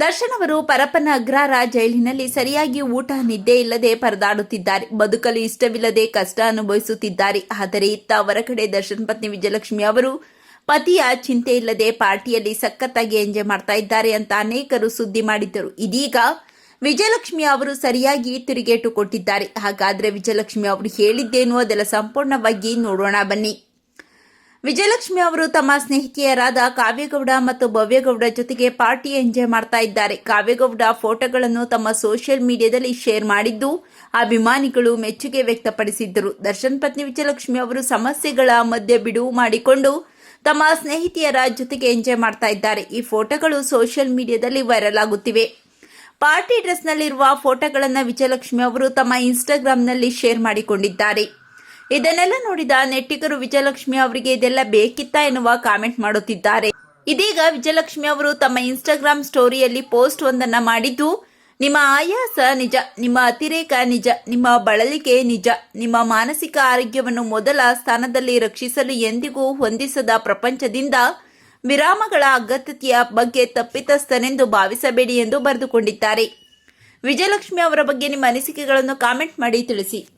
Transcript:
ದರ್ಶನ್ ಅವರು ಪರಪ್ಪನ ಅಗ್ರಾರ ಜೈಲಿನಲ್ಲಿ ಸರಿಯಾಗಿ ಊಟ, ನಿದ್ದೆ ಇಲ್ಲದೆ ಪರದಾಡುತ್ತಿದ್ದಾರೆ. ಬದುಕಲು ಇಷ್ಟವಿಲ್ಲದೆ ಕಷ್ಟ ಅನುಭವಿಸುತ್ತಿದ್ದಾರೆ. ಆದರೆ ಇತ್ತ ಹೊರಗಡೆ ದರ್ಶನ್ ಪತ್ನಿ ವಿಜಯಲಕ್ಷ್ಮಿ ಅವರು ಪತಿಯ ಚಿಂತೆ ಇಲ್ಲದೆ ಪಾರ್ಟಿಯಲ್ಲಿ ಸಖತ್ತಾಗಿ ಎಂಜಾಯ್ ಮಾಡ್ತಾ ಇದ್ದಾರೆ ಅಂತ ಅನೇಕರು ಸುದ್ದಿ ಮಾಡಿದ್ದರು. ಇದೀಗ ವಿಜಯಲಕ್ಷ್ಮಿ ಅವರು ಸರಿಯಾಗಿ ತಿರುಗೇಟು ಕೊಟ್ಟಿದ್ದಾರೆ. ಹಾಗಾದ್ರೆ ವಿಜಯಲಕ್ಷ್ಮಿ ಅವರು ಹೇಳಿದ್ದೇನು ಅದೆಲ್ಲ ಸಂಪೂರ್ಣವಾಗಿ ನೋಡೋಣ ಬನ್ನಿ. ವಿಜಯಲಕ್ಷ್ಮಿ ಅವರು ತಮ್ಮ ಸ್ನೇಹಿತೆಯರಾದ ಕಾವ್ಯಗೌಡ ಮತ್ತು ಭವ್ಯಗೌಡ ಜೊತೆಗೆ ಪಾರ್ಟಿ ಎಂಜಾಯ್ ಮಾಡ್ತಾ ಇದ್ದಾರೆ. ಕಾವ್ಯಗೌಡ ಫೋಟೋಗಳನ್ನು ತಮ್ಮ ಸೋಷಿಯಲ್ ಮೀಡಿಯಾದಲ್ಲಿ ಶೇರ್ ಮಾಡಿದ್ದು ಅಭಿಮಾನಿಗಳು ಮೆಚ್ಚುಗೆ ವ್ಯಕ್ತಪಡಿಸಿದ್ದರು. ದರ್ಶನ್ ಪತ್ನಿ ವಿಜಯಲಕ್ಷ್ಮಿ ಅವರು ಸಮಸ್ಯೆಗಳ ಮಧ್ಯೆ ಬಿಡುವು ಮಾಡಿಕೊಂಡು ತಮ್ಮ ಸ್ನೇಹಿತೆಯರ ಜೊತೆಗೆ ಎಂಜಾಯ್ ಮಾಡ್ತಾ ಇದ್ದಾರೆ. ಈ ಫೋಟೋಗಳು ಸೋಷಿಯಲ್ ಮೀಡಿಯಾದಲ್ಲಿ ವೈರಲ್ ಆಗುತ್ತಿವೆ. ಪಾರ್ಟಿ ಡ್ರೆಸ್ನಲ್ಲಿರುವ ಫೋಟೋಗಳನ್ನು ವಿಜಯಲಕ್ಷ್ಮಿ ಅವರು ತಮ್ಮ ಇನ್ಸ್ಟಾಗ್ರಾಂನಲ್ಲಿ ಶೇರ್ ಮಾಡಿಕೊಂಡಿದ್ದಾರೆ. ಇದನ್ನೆಲ್ಲ ನೋಡಿದ ನೆಟ್ಟಿಗರು ವಿಜಯಲಕ್ಷ್ಮಿ ಅವರಿಗೆ ಇದೆಲ್ಲ ಬೇಕಿತ್ತಾ ಎನ್ನುವ ಕಾಮೆಂಟ್ ಮಾಡುತ್ತಿದ್ದಾರೆ. ಇದೀಗ ವಿಜಯಲಕ್ಷ್ಮಿ ಅವರು ತಮ್ಮ ಇನ್ಸ್ಟಾಗ್ರಾಮ್ ಸ್ಟೋರಿಯಲ್ಲಿ ಪೋಸ್ಟ್ ಒಂದನ್ನ ಮಾಡಿದ್ದು, ನಿಮ್ಮ ಆಯಾಸ ನಿಜ, ನಿಮ್ಮ ಅತಿರೇಕ ನಿಜ, ನಿಮ್ಮ ಬಳಲಿಕೆ ನಿಜ, ನಿಮ್ಮ ಮಾನಸಿಕ ಆರೋಗ್ಯವನ್ನು ಮೊದಲ ಸ್ಥಾನದಲ್ಲಿ ರಕ್ಷಿಸಲು ಎಂದಿಗೂ ಹೊಂದಿಸದ ಪ್ರಪಂಚದಿಂದ ವಿರಾಮಗಳ ಅಗತ್ಯತೆಯ ಬಗ್ಗೆ ತಪ್ಪಿತಸ್ಥನೆಂದು ಭಾವಿಸಬೇಡಿ ಎಂದು ಬರೆದುಕೊಂಡಿದ್ದಾರೆ. ವಿಜಯಲಕ್ಷ್ಮಿ ಅವರ ಬಗ್ಗೆ ನಿಮ್ಮ ಅನಿಸಿಕೆಗಳನ್ನು ಕಾಮೆಂಟ್ ಮಾಡಿ ತಿಳಿಸಿ.